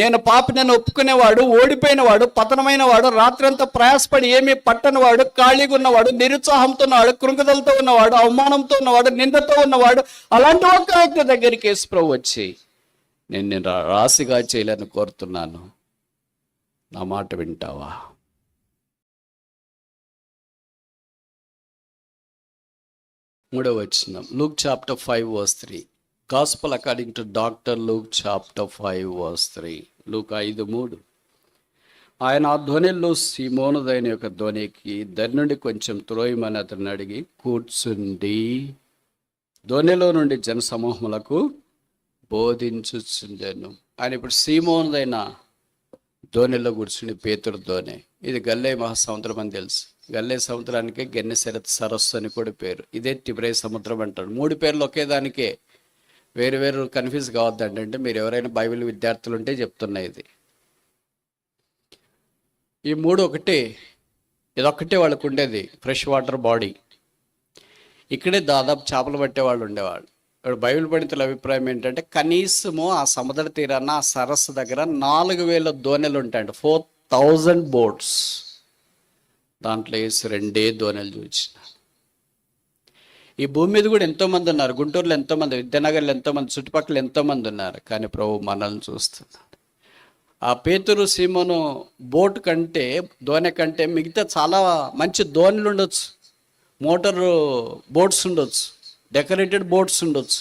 నేను పాపి నన్ను ఒప్పుకునేవాడు ఓడిపోయినవాడు పతనమైన వాడు రాత్రంతా ప్రయాసపడి ఏమీ పట్టనివాడు ఖాళీగా ఉన్నవాడు నిరుత్సాహంతో ఉన్నవాడు కృంగదలతో ఉన్నవాడు అవమానంతో ఉన్నవాడు నిందతో ఉన్నవాడు అలాంటి ఒక్క వ్యక్తి దగ్గరికి కేసు ప్రభు వచ్చి నేను నేను రా- రాశిగా చేయాలని కోరుతున్నాను. నా మాట వింటావా? మూడవ వచ్చిన Luke chapter five verse three. Gospel according to doctor Luke chapter five verse three Luke ఐదు మూడు. ఆయన ఆ ధ్వనిలో సీమోనుదైన యొక్క ధ్వనికి దాని నుండి కొంచెం త్రోయమని అతను అడిగి కూర్చుండి. ధ్వనిలో నుండి జన సమూహములకు బోధించుచుండెను. ఆయన ఇప్పుడు సీమోనుదైన ధోనిలో కూర్చుని పేతురు ధోని ఇది గల్లే మహాసముద్రం అని తెలుసు. గల్లే సముద్రానికి గెన్నెసెర సరస్సు అని కూడా పేరు. ఇదే టిబ్రే సముద్రం అంటాడు మూడు పేర్లు ఒకే దానికే. వేరు వేరు కన్ఫ్యూజ్ కావద్దండి. అంటే మీరు ఎవరైనా బైబిల్ విద్యార్థులు ఉంటే చెప్తున్నా ఇది. ఈ మూడు ఒకటే ఇదొక్కటే వాళ్ళకు ఉండేది ఫ్రెష్ వాటర్ బాడీ. ఇక్కడే దాదాపు చేపలు పట్టే వాళ్ళు ఉండేవాళ్ళు. ఇప్పుడు బైబిల్ పండితుల అభిప్రాయం ఏంటంటే కనీసము ఆ సముద్ర తీరాన ఆ సరస్సు దగ్గర నాలుగు వేల దోణెలు ఉంటాయండి ఫోర్ థౌజండ్ బోట్స్. దాంట్లో వేసి రెండే దోణెలు చూసిన. ఈ భూమి మీద కూడా ఎంతోమంది ఉన్నారు. గుంటూరులో ఎంతోమంది విద్యానగర్లో ఎంతోమంది చుట్టుపక్కల ఎంతోమంది ఉన్నారు. కానీ ప్రభు మనల్ని చూస్తున్నాడు. ఆ పేతురు సీమను బోట్ కంటే దోణె కంటే మిగతా చాలా మంచి దోణులు ఉండొచ్చు. మోటారు బోట్స్ ఉండొచ్చు. డెకరేటెడ్ బోట్స్ ఉండొచ్చు.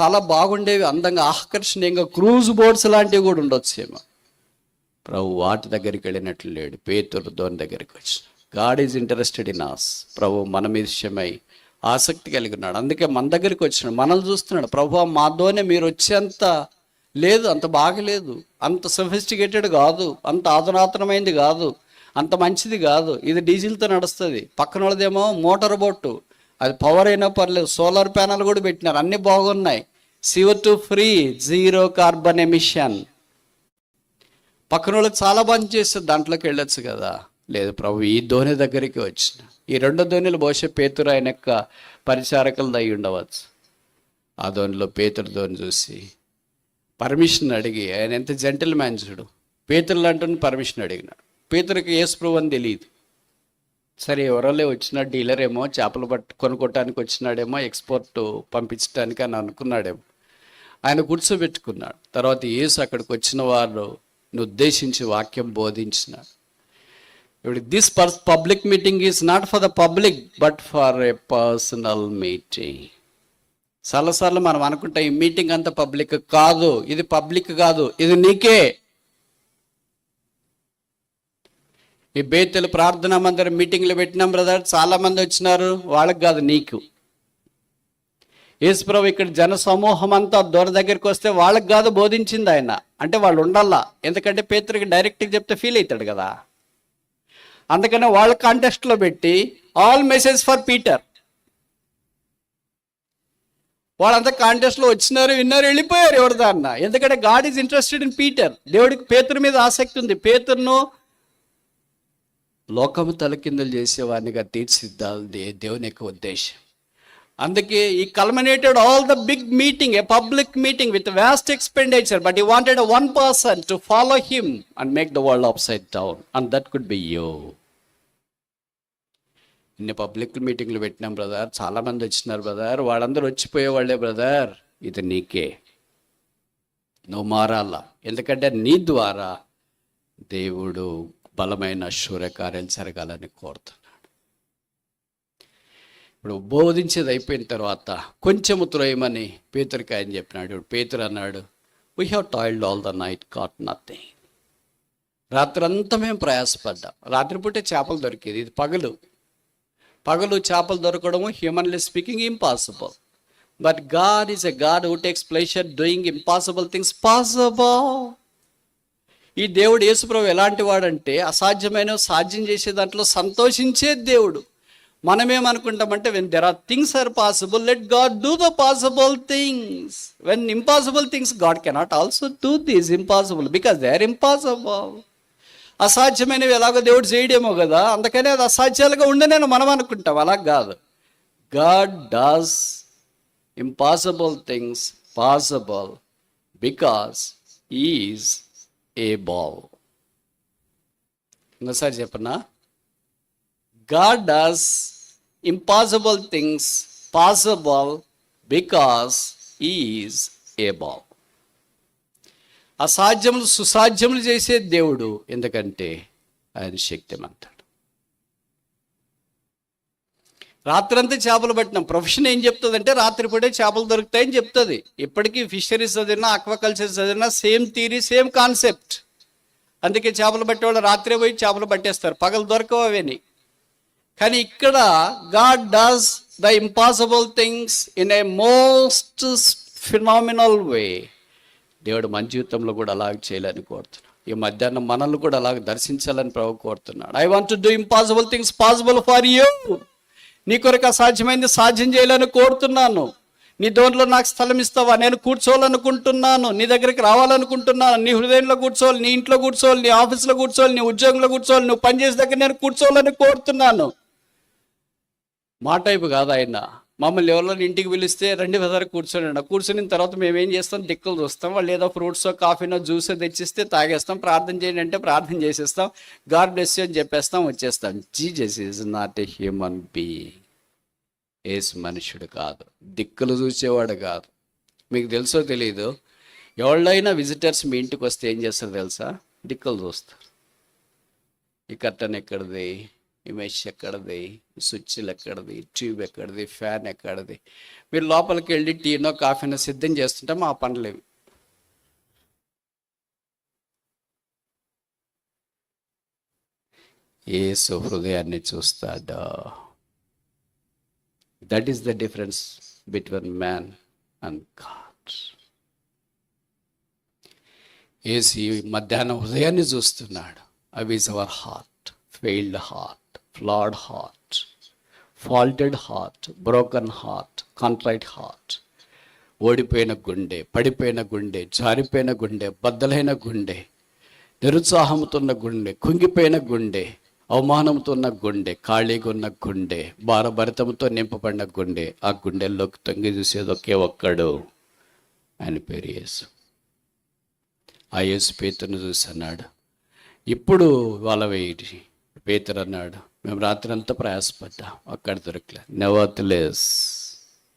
చాలా బాగుండేవి అందంగా ఆకర్షణీయంగా క్రూజ్ బోట్స్ లాంటివి కూడా ఉండొచ్చు ఏమో. ప్రభు వాటి దగ్గరికి వెళ్ళినట్లు లేడు. పేతురు దోని దగ్గరికి వచ్చి God is interested in us ప్రభు మన మీద విషయమై ఆసక్తి కలిగి ఉన్నాడు. అందుకే మన దగ్గరికి వచ్చినాడు. మనల్ని చూస్తున్నాడు. ప్రభు మాతోనే మీరు వచ్చేంత లేదు అంత బాగలేదు. అంత సొఫిస్టికేటెడ్ కాదు. అంత ఆధునాతనమైంది కాదు. అంత మంచిది కాదు. ఇది డీజిల్తో నడుస్తుంది. పక్కన వాళ్ళదేమో మోటార్ బోటు. అది పవర్ అయినా పర్లేదు. సోలార్ ప్యానల్ కూడా పెట్టినారు. అన్నీ బాగున్నాయి. సివర్ to free zero carbon emission పక్కన వాళ్ళకి చాలా పని చేస్తే దాంట్లోకి వెళ్ళొచ్చు కదా. లేదు ప్రభు ఈ ధోని దగ్గరికి వచ్చిన. ఈ రెండు ధోనిలు బహుశా పేతురు ఆయన యొక్క పరిచారకులు అయి ఉండవచ్చు. ఆ ధోనిలో పేతురు ధోని చూసి పర్మిషన్ అడిగి ఆయన ఎంత జెంటిల్ మ్యాన్ చూడు. పేతురులు అంటూ పర్మిషన్ అడిగినాడు. పేతురికి ఏసు ప్రభు అని తెలియదు సరే ఎవరోలే వచ్చిన డీలర్ ఏమో చేపలు పట్టు కొనుక్కోటానికి వచ్చినాడేమో ఎక్స్పోర్ట్ పంపించడానికి అని అనుకున్నాడేమో. ఆయన కూర్చోబెట్టుకున్నాడు తర్వాత ఏసు అక్కడికి వచ్చిన వారు ఉద్దేశించి వాక్యం బోధించినాడు. ఇప్పుడు this first public meeting is not for the public but for a personal meeting చాలాసార్లు మనం అనుకుంటాం ఈ మీటింగ్ అంత పబ్లిక్ కాదు ఇది పబ్లిక్ కాదు ఇది నీకే. ఈ బేతలు ప్రార్థన మందిరం మీటింగ్లు పెట్టినాం బ్రదర్ చాలా మంది వచ్చినారు వాళ్ళకి కాదు నీకు. యేసుప్రభు ఇక్కడ జన సమూహం అంతా దూర దగ్గరికి వస్తే వాళ్ళకి కాదు బోధించింది ఆయన. అంటే వాళ్ళు ఉండాలా? ఎందుకంటే పేతురికి డైరెక్ట్గా చెప్తే ఫీల్ అవుతాడు కదా. అందుకనే వాళ్ళ కాంటెస్ట్లో పెట్టి ఆల్ మెసేజ్ ఫర్ పీటర్ వాళ్ళంతా కాంటెస్ట్లో వచ్చినారు విన్నారు వెళ్ళిపోయారు ఎవరి దాన్న ఎందుకంటే God is interested in Peter దేవుడికి పేతురు మీద ఆసక్తి ఉంది. పేతురును లోకము తలకిందులు చేసేవాడినిగా తీర్చిదిద్దాలి. దేవుని యొక్క ఉద్దేశం. అందుకే ఈ culminated all the big meeting a public meeting with vast expenditure but he wanted one person to follow him and make the world upside down and that could be you ఇన్ని పబ్లిక్ మీటింగ్లు పెట్టినాం brother చాలా మంది వచ్చినారు brother వాళ్ళందరూ వచ్చిపోయేవాళ్ళే brother ఇది నీకే. నువ్వు మారాలా? ఎందుకంటే నీ ద్వారా దేవుడు బలమైన శూర్యకార్యాలు జరగాలని కోరుతాను ఇప్పుడు బోధించేది అయిపోయిన తర్వాత కొంచెము త్రోయమని పేతురికి ఆయన చెప్పినాడు. ఇప్పుడు పేతురు అన్నాడు we have toiled all the night caught nothing రాత్రంతా మేము ప్రయాసపడ్డాం. రాత్రిపూటే చేపలు దొరికేది. ఇది పగలు. పగలు చేపలు దొరకడము humanly speaking impossible but God is a God who takes pleasure doing impossible things possible ఈ దేవుడు యేసుప్రభు ఎలాంటి వాడంటే అసాధ్యమైన సాధ్యం చేసే దాంట్లో సంతోషించే దేవుడు. మనమేమనుకుంటామంటే when there are things are possible let God do the possible things when impossible things God cannot also do these impossible because they are impossible అసాధ్యమైనవి ఎలాగో దేవుడు చేయడేమో కదా అందుకనే అది అసాధ్యాలుగా ఉండనే మనం అనుకుంటాం అలా కాదు. God does impossible things possible because is a బావ్ ఇంకోసారి చెప్పనా? God does impossible things possible because is a అసాధ్యములు సుసాధ్యములు చేసే దేవుడు ఎందుకంటే ఆయన శక్తిమంతుడు. రాత్రంతా చేపలు పట్టినాం. ప్రొఫెషన్ ఏం చెప్తుందంటే రాత్రిపూటే చేపలు దొరుకుతాయని చెప్తుంది. ఇప్పటికీ ఫిషరీస్ చదివినా ఆక్వాకల్చర్ చదివినా సేమ్ థీరీ సేమ్ కాన్సెప్ట్. అందుకే చేపలు పట్టేవాళ్ళు రాత్రే పోయి చేపలు పట్టేస్తారు. పగలు దొరకవు అవన్నీ కానీ ఇక్కడ God does the impossible things in a most phenomenal way దేవుడు మన జీవితంలో కూడా అలాగ చేయాలని కోరుతున్నాడు. ఈ మధ్యాహ్నం మనల్ని కూడా అలాగ దర్శించాలని ప్రభు కోరుతున్నాడు. I want do impossible things possible for you నీ కొరకు అసాధ్యమైంది సాధ్యం చేయాలని కోరుతున్నాను. నీ దోంట్లో నాకు స్థలం ఇస్తావా? నేను కూర్చోవాలనుకుంటున్నాను. నీ దగ్గరికి రావాలనుకుంటున్నాను. నీ హృదయంలో కూర్చోవాలి నీ ఇంట్లో కూర్చోవాలి నీ ఆఫీస్లో కూర్చోవాలి నీ ఉద్యోగంలో కూర్చోవాలి నువ్వు పనిచేసే దగ్గర నేను కూర్చోవాలని కోరుతున్నాను. మా టైపు కాదు ఆయన. మమ్మల్ని ఎవరిలో ఇంటికి పిలిస్తే రెండు వెదర్ కూర్చొని కూర్చున్న తర్వాత మేము ఏం చేస్తాం? దిక్కులు చూస్తాం. వాళ్ళు ఏదో ఫ్రూట్స్ కాఫీనో జ్యూస్ తెచ్చిస్తే తాగేస్తాం. ప్రార్థన చేయండి అంటే ప్రార్థన చేసేస్తాం. గాడ్ బ్లెస్ అని చెప్పేస్తాం. వచ్చేస్తాం. Jesus is not a human being. ఏసు మనుషుడు కాదు. దిక్కులు చూసేవాడు కాదు. మీకు తెలుసో తెలియదు ఎవళ్ళైనా విజిటర్స్ మీ ఇంటికి వస్తే ఏం చేస్తారు తెలుసా? దిక్కులు చూస్తారు. ఈ కర్టన్ ఎక్కడిది? ఇమేజ్ మెష్ స్విచ్లు ఎక్కడిది? ట్యూబ్ ఎక్కడిది? ఫ్యాన్ ఎక్కడిది? మీరు లోపలికి వెళ్ళి టీనో కాఫీనో సిద్ధం చేస్తుంటే మా పనులేవి ఏసు హృదయాన్ని చూస్తాడా? That is the difference between man and God ఏసు మధ్యాహ్నం హృదయాన్ని చూస్తున్నాడు. అవి is our heart failed heart flawed heart faulted heart broken heart contrite heart ఓడిపోయిన గుండె పడిపోయిన గుండె జారిపోయిన గుండె బద్దలైన గుండె నిరుత్సాహంతో ఉన్న గుండె కుంగిపోయిన గుండె అవమానంతో ఉన్న గుండె ఖాళీగా ఉన్న గుండె భారభరితంతో నింపబడిన గుండె ఆ గుండెల్లోకి తొంగి చూసేది ఒకే ఒక్కడు. ఆయన పేరు యేసు. ఆ యేసు పేతును చూసి అన్నాడు ఇప్పుడు వాళ్ళ వేయి పేతురు అన్నాడు మేము రాత్రి అంతా ప్రయాసపడ్డాం. అక్కడ దొరకలే. Less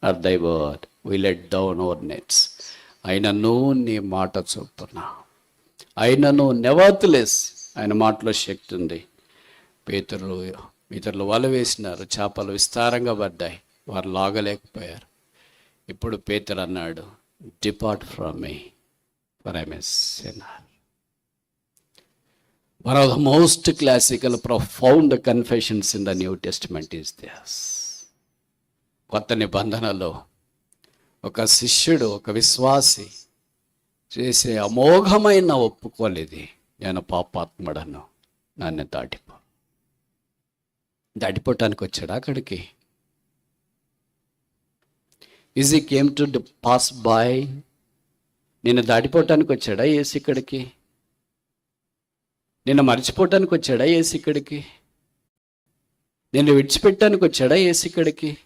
at thy word we let down our nets అయినను నీ మాట చొప్పున అయినను నెవర్త్లెస్ ఆయన మాటలో శక్తి ఉంది. పేతురు ఇతరులు వల వేసినారు. చేపలు విస్తారంగా పడ్డాయి. వారు లాగలేకపోయారు. ఇప్పుడు పేతురు అన్నాడు depart from me for I mess one of the most classical profound confessions in the New Testament is this. కొత్త నిబంధనలో ఒక శిష్యుడు ఒక విశ్వాసి చేసే అమోఘమైన ఒప్పుకోలేది నేను పాపాత్ముడను నన్ను దాటిపో. దాటిపోవటానికి వచ్చాడు అక్కడికి? Easy came to pass by నేను దాటిపోవటానికి వచ్చాడా ఏసి ఇక్కడికి? నిన్ను మర్చిపోవటానికి వచ్చాడా ఏసి ఇక్కడికి? నిన్ను విడిచిపెట్టడానికి వచ్చాడా ఏసి ఇక్కడికి?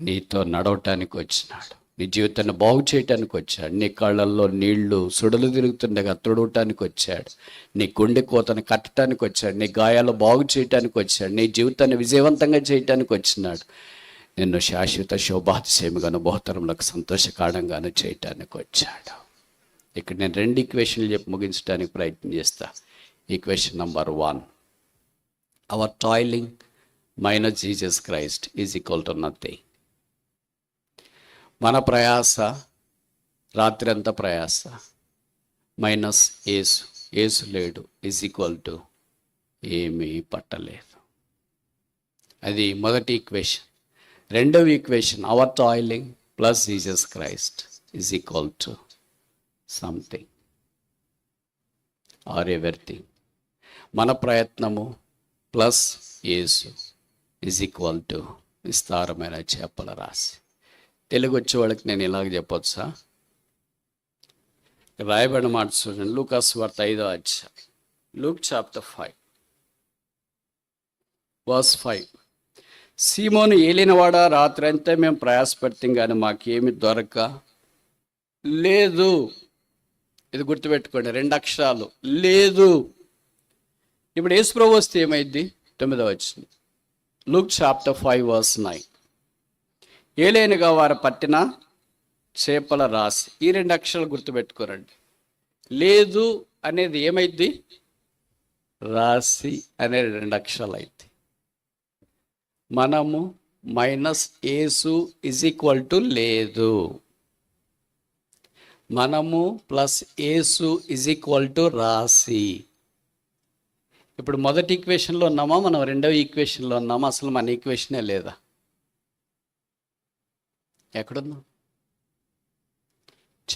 నీతో నడవటానికి వచ్చినాడు. నీ జీవితాన్ని బాగు చేయటానికి వచ్చాడు. నీ కళ్ళల్లో నీళ్ళు సుడలు తిరుగుతుండగా తుడవటానికి వచ్చాడు. నీ గుండె కోతను కట్టడానికి వచ్చాడు. నీ గాయాలు బాగు చేయటానికి వచ్చాడు. నీ జీవితాన్ని విజయవంతంగా చేయటానికి వచ్చినాడు. నిన్ను శాశ్వత శోభాతిశయముగాను బహుతరములకు సంతోషకారంగాను చేయటానికి వచ్చాడు. ఇక్కడ నేను రెండు ఈక్వేషన్లు చెప్పి ముగించడానికి ప్రయత్నం చేస్తా. Equation number one our toiling minus Jesus Christ is equal to nothing మన ప్రయాస రాత్రి అంతా ప్రయాస. మైనస్ ఏసు ఏసు లేడు. ఈజ్ ఈక్వల్ టు ఏమీ పట్టలేదు. అది మొదటి ఈక్వేషన్ రెండవ equation our toiling plus Jesus Christ is equal to something or everything మన ప్రయత్నము ప్లస్ యేసు ఈజ్ ఈక్వల్ టు విస్తారమైన చేపల రాశి. తెలుగు వచ్చే వాళ్ళకి నేను ఇలాగ చెప్పొచ్చా రాయబడిన మాట చూడండి. లూకాస్ వార్త ఐదో అధ్యాయం. Luke chapter five. Verse five. సీమోను ఏలినవాడ? రాత్రి అంతా మేము ప్రయాసపడతాం కానీ మాకేమి దొరక? లేదు. ఇది గుర్తుపెట్టుకోండి రెండు అక్షరాలు. లేదు. ఇప్పుడు యేసు ప్రభు వస్తే ఏమైంది తొమ్మిదవ వచ్చింది Luke chapter five verse nine. ఏలేనుగా వారు పట్టిన చేపల రాసి ఈ రెండు అక్షరాలు గుర్తుపెట్టుకోరండి. లేదు అనేది ఏమైంది రాసి అనే రెండు అక్షరాలు అయితే మనము మైనస్ ఏసు ఇజ్ ఈక్వల్ టు లేదు. మనము ప్లస్ ఏసు ఇజ్ ఈక్వల్ టు రాసి ఇప్పుడు మొదటి ఈక్వేషన్లో ఉన్నామా? మనం రెండవ ఈక్వేషన్లో ఉన్నామా? అసలు మన ఈక్వేషనే లేదా? ఎక్కడున్నాం?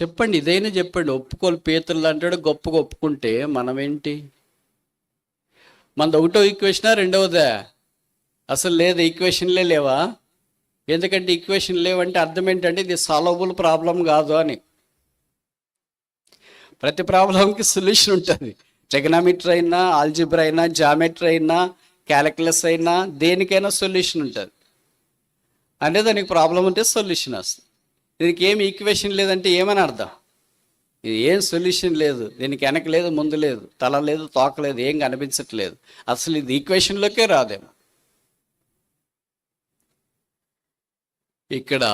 చెప్పండి ఇదైనా చెప్పండి. ఒప్పుకోలు పీతలు అంటాడు గొప్పగా ఒప్పుకుంటే మనమేంటి? మనది ఒకటో ఈక్వేషనా రెండవదా? అసలు లేదు? ఈక్వేషన్లే లేవా? ఎందుకంటే ఈక్వేషన్ లేవంటే అర్థం ఏంటంటే ఇది సాల్వబుల్ ప్రాబ్లం కాదు అని. ప్రతి ప్రాబ్లంకి సొల్యూషన్ ఉంటుంది. ట్రిగనామిట్రీ అయినా ఆల్జిబ్రా అయినా జామెట్రీ అయినా క్యాలిక్యులస్ అయినా దేనికైనా సొల్యూషన్ ఉంటుంది. అంటే దానికి ప్రాబ్లం ఉంటే సొల్యూషన్ వస్తుంది. దీనికి ఏం ఈక్వేషన్ లేదంటే ఏమని అర్థం? ఇది ఏం సొల్యూషన్ లేదు. దీనికి వెనక లేదు ముందు లేదు తల లేదు తోక లేదు ఏం కనిపించట్లేదు. అసలు ఇది ఈక్వేషన్లోకే రాదేమో. ఇక్కడ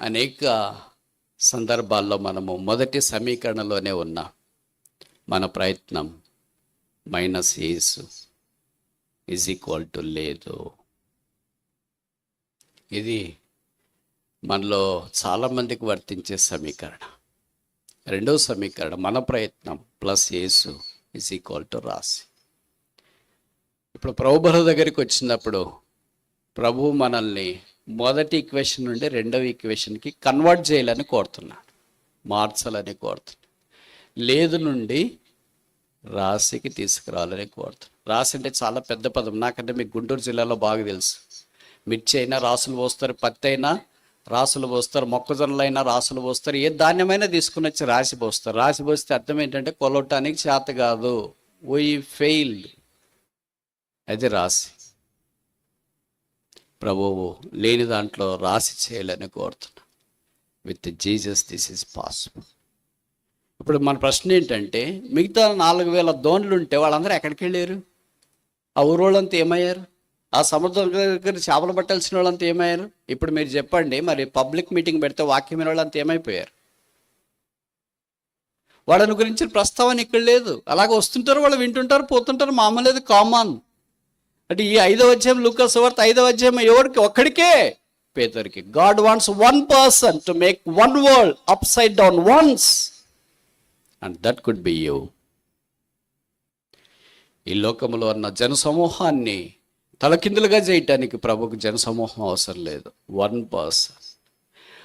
అనేక సందర్భాల్లో మనము మొదటి సమీకరణలోనే ఉన్న మన ప్రయత్నం మైనస్ ఏసు ఈజ్ ఈక్వల్ టు లేదు. ఇది మనలో చాలామందికి వర్తించే సమీకరణ. రెండవ సమీకరణ మన ప్రయత్నం ప్లస్ ఏసు ఈజ్ ఈక్వల్ టు రాసి ఇప్పుడు ప్రభుభర దగ్గరికి వచ్చినప్పుడు ప్రభు మనల్ని మొదటి ఈక్వేషన్ నుండి రెండవ ఈక్వేషన్కి కన్వర్ట్ చేయాలని కోరుతున్నాను మార్చాలని కోరుతున్నాడు. లేదు నుండి రాశికి తీసుకురావాలని కోరుతున్నాను రాశి అంటే చాలా పెద్ద పదం. నాకంటే మీకు గుంటూరు జిల్లాలో బాగా తెలుసు. మిర్చి అయినా రాసులు పోస్తారు పత్తి అయినా రాసులు పోస్తారు మొక్కజొన్నలు అయినా రాసులు పోస్తారు ఏ ధాన్యమైనా తీసుకుని వచ్చి రాసి పోస్తారు. రాసి పోస్తే అర్థం ఏంటంటే కొలవటానికి చేత కాదు. వీ ఫెయిల్డ్ అది రాసి ప్రభువు లేని దాంట్లో రాసి చేయాలని కోరుతున్నా. With Jesus this is possible ఇప్పుడు మన ప్రశ్న ఏంటంటే మిగతా నాలుగు వేల దోన్లు ఉంటే వాళ్ళందరూ ఎక్కడికి వెళ్ళారు? ఆ ఊరోళ్ళంతా ఏమయ్యారు? ఆ సముద్రం దగ్గర చేపలు పట్టాల్సిన వాళ్ళంతా ఏమయ్యారు? ఇప్పుడు మీరు చెప్పండి మరి పబ్లిక్ మీటింగ్ పెడితే వాక్యం వాళ్ళంతా ఏమైపోయారు? వాళ్ళని గురించిన ప్రస్తావన ఇక్కడ లేదు. అలాగే వస్తుంటారు వాళ్ళు వింటుంటారు పోతుంటారు మామూలు కామన్. అంటే ఈ ఐదవ అధ్యాయం లూకాస్ వార్త ఐదవ అధ్యాయం ఎవరికి? ఒక్కడికే. పేదరికి. God wants one person to make one world upside down once. And that could be you. ఈ లోకంలో ఉన్న జనసమూహాన్ని తలకిందులుగా చేయటానికి ప్రభుకు జనసమూహం అవసరం లేదు. One person.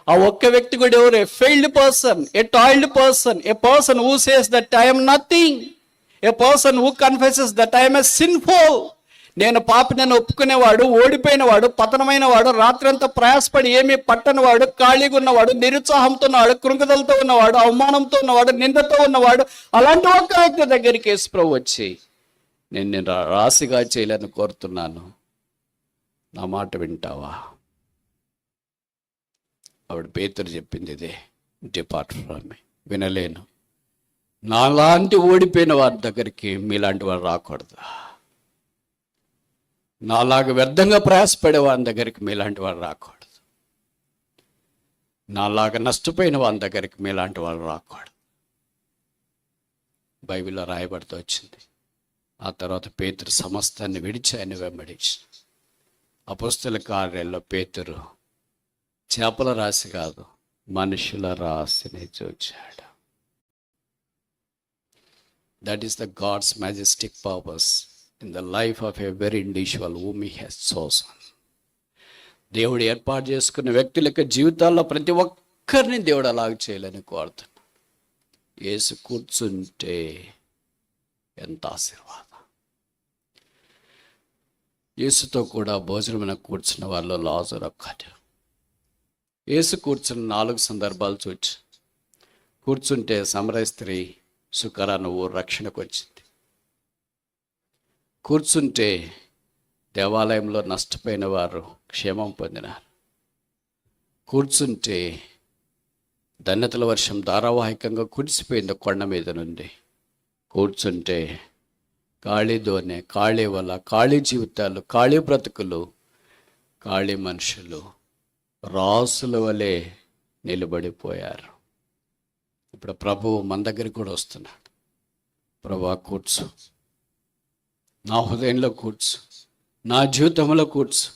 ఆ ఒక్క వ్యక్తి కూడా ఎవరు? A failed person a toiled person a person who says that I'm nothing a person who confesses that I'm a sinful నేను పాపినని ఒప్పుకునేవాడు ఓడిపోయినవాడు పతనమైన వాడు రాత్రంతా ప్రయాసపడి ఏమీ పట్టనివాడు ఖాళీగా ఉన్నవాడు నిరుత్సాహంతో ఉన్నవాడు కృంగదలతో ఉన్నవాడు అవమానంతో ఉన్నవాడు నిందతో ఉన్నవాడు అలాంటి ఒక్క వ్యక్తి దగ్గరికి యేసు వచ్చి నేను నేను రా- రాశిగా చేయాలని కోరుతున్నాను. నా మాట వింటావా? ఆవిడ పేతురు చెప్పింది ఇదే డిపార్ట్ ఫ్రమ్ వినలేను. నాలాంటి ఓడిపోయిన వారి దగ్గరికి మీలాంటి వారు రాకూడదు. నాలాగా వ్యర్థంగా ప్రయాసపడే వారి దగ్గరికి మీలాంటి వాళ్ళు రాకూడదు. నాలాగా నష్టపోయిన వారి దగ్గరికి మీలాంటి వాళ్ళు రాకూడదు. బైబిల్లో రాయబడుతూ వచ్చింది. ఆ తర్వాత పేతురు సమస్తాన్ని విడిచి ఆయన వెంబడించి అపస్తుల కార్యాల్లో పేతురు చేపల రాశి కాదు మనుషుల రాశిని చూచాడు. That is the God's majestic purpose in the life of a very individual whom he has chosen దేవుడు ఏర్పాటు చేసుకున్న వ్యక్తుల యొక్క జీవితాల్లో ప్రతి ఒక్కరిని దేవుడు అలాగ చేయాలని కోరుతున్నాను ఏసు కూర్చుంటే ఎంత ఆశీర్వాదం. యేసుతో కూడా భోజనమైన కూర్చున్న వాళ్ళు లాజర్ ఒక్కటి. యేసు కూర్చున్న నాలుగు సందర్భాలు చూచి. కూర్చుంటే సమరయ స్త్రీ సుకరా నువ్వు రక్షణకు వచ్చింది. కూర్చుంటే దేవాలయంలో నష్టపోయిన వారు క్షేమం పొందినారు. కూర్చుంటే ధన్యతల వర్షం ధారావాహికంగా కుడిసిపోయింది కొండ మీద నుండి. కూర్చుంటే ఖాళీ దోనె ఖాళీ వల్ల ఖాళీ జీవితాలు ఖాళీ బ్రతుకులు ఖాళీ మనుషులు రాసుల వలె నిలబడిపోయారు. ఇప్పుడు ప్రభువు మన దగ్గరికి కూడా వస్తున్నాడు. ప్రభా కూర్చు. నా హృదయంలో కూర్చు. నా జీవితంలో కూర్చు.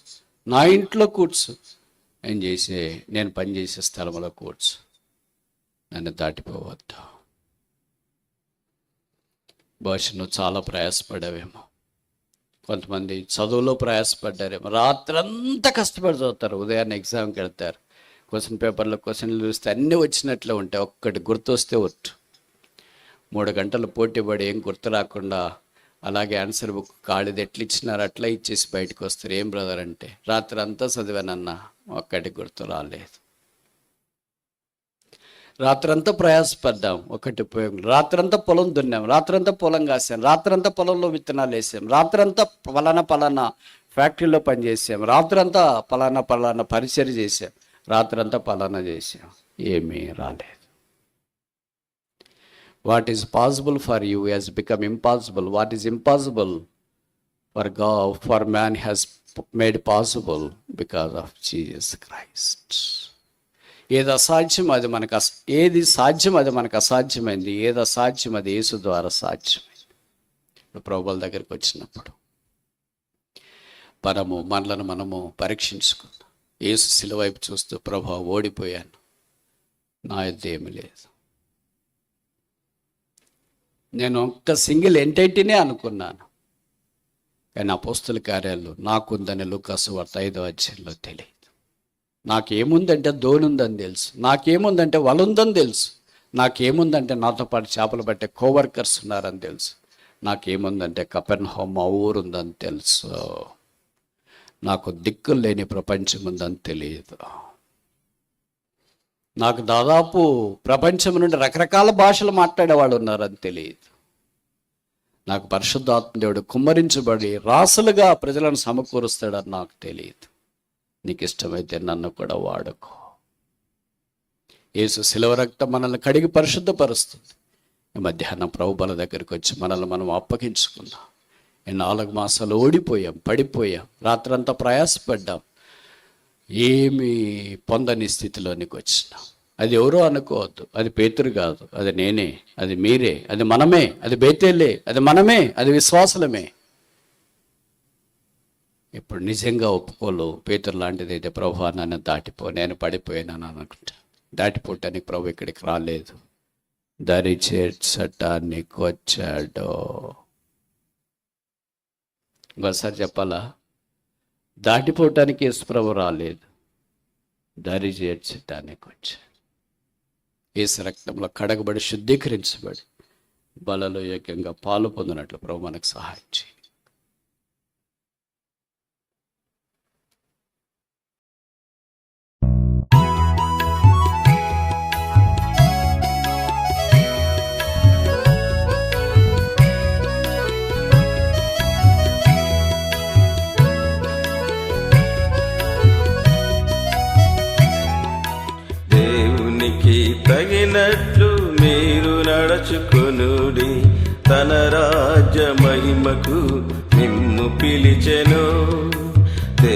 నా ఇంట్లో కూర్చు. నేను చేసే? నేను పనిచేసే స్థలంలో కూర్చు. నన్ను దాటిపోవద్దు. బహుశా నువ్వు చాలా ప్రయాసపడావేమో. కొంతమంది చదువులో ప్రయాసపడ్డారేమో. రాత్రంతా కష్టపడి చదువుతారు. ఉదయాన్నే ఎగ్జామ్కి వెళ్తారు. క్వశ్చన్ పేపర్లో క్వశ్చన్లు చూస్తే అన్నీ వచ్చినట్లే ఉంటాయి. ఒక్కటి గుర్తొస్తే ఒట్టు. మూడు గంటలు పోటీ పడి ఏం గుర్తు రాకుండా అలాగే ఆన్సర్ బుక్ కాళ్ళది ఎట్లా ఇచ్చినారు అట్లా ఇచ్చేసి బయటకు వస్తారు. ఏం బ్రదర్ అంటే రాత్రి అంతా చదివానన్నా ఒక్కటి గుర్తు రాలేదు. రాత్రంతా ప్రయాసపడ్డాం ఒకటి ఉపయోగం రాత్రంతా పొలం దున్నాం రాత్రంతా పొలం కాసాం రాత్రంతా పొలంలో విత్తనాలు వేసాం రాత్రంతా పలానా పలానా ఫ్యాక్టరీలో పనిచేసాం రాత్రంతా పలానా పలానా పరిచయం చేసాం రాత్రంతా పలానా చేసాం. ఏమీ రాలేదు. What is possible for you has become impossible what is impossible ఫర్గా for man has made possible because of Jesus Christ ఏది అసాధ్యం అది మనకు అస ఏది సాధ్యం అది మనకు అసాధ్యమైంది. ఏది అసాధ్యం అది యేసు ద్వారా సాధ్యమైంది. ఇప్పుడు ప్రభుల దగ్గరికి వచ్చినప్పుడు మనము మనలను మనము పరీక్షించుకుందాం. యేసు శిలవైపు చూస్తూ ప్రభు ఓడిపోయాను. నా యుద్ధ ఏమి లేదు. నేను ఒక్క సింగిల్ ఎంటైటీనే అనుకున్నాను. కానీ అపోస్తుల కార్యాలు నాకుందని లుకాసు వార్త ఐదో అధ్యాయంలో తెలియదు. నాకేముందంటే దోనుందని తెలుసు. నాకేముందంటే వలుందని తెలుసు. నాకేముందంటే నాతో పాటు చేపలు పట్టే కోవర్కర్స్ ఉన్నారని తెలుసు. నాకేముందంటే కపెన్ హోమ్ మా ఊరుందని తెలుసు. నాకు దిక్కులు లేని ప్రపంచం ఉందని తెలియదు. నాకు దాదాపు ప్రపంచం నుండి రకరకాల భాషలు మాట్లాడేవాళ్ళు ఉన్నారని తెలియదు. నాకు పరిశుద్ధాత్మ దేవుడు కుమ్మరించబడి రాసులుగా ప్రజలను సమకూరుస్తాడని నాకు తెలియదు. నీకు ఇష్టమైతే నన్ను కూడా వాడుకో. యేసు శిలవ రక్తం మనల్ని కడిగి పరిశుద్ధపరుస్తుంది. ఈ మధ్యాహ్నం ప్రభుబల దగ్గరికి వచ్చి మనల్ని మనం అప్పగించుకుందాం. ఈ నాలుగు మాసాలు ఓడిపోయాం పడిపోయాం రాత్రంతా ప్రయాసపడ్డాం. ఏమి పొందని స్థితిలోనికి వచ్చినాం. అది ఎవరో అనుకోవద్దు. అది పేతురు కాదు. అది నేనే. అది మీరే. అది మనమే. అది బేతేలే. అది మనమే. అది విశ్వాసలమే. ఇప్పుడు నిజంగా ఒప్పుకోలు. పేతురు లాంటిది అయితే ప్రభు నన్ను దాటిపో. నేను పడిపోయాను అనుకుంటా. దాటిపోవటానికి ప్రభు ఇక్కడికి రాలేదు. దరి చేర్చటానికి వచ్చాడు. ఇంకోసారి చెప్పాలా? దాటిపోవటానికి యేసు ప్రభు రాలేదు. దరి చేర్చటానికి వచ్చాడు. ఏసు రక్తంలో కడగబడి శుద్ధీకరించబడి బలలో ఏకంగా పాలు పొందినట్లు ప్రభు మనకు సహాయం చేయి. తన రాజ్య మహిమకు నిమ్ము పిలిచెను.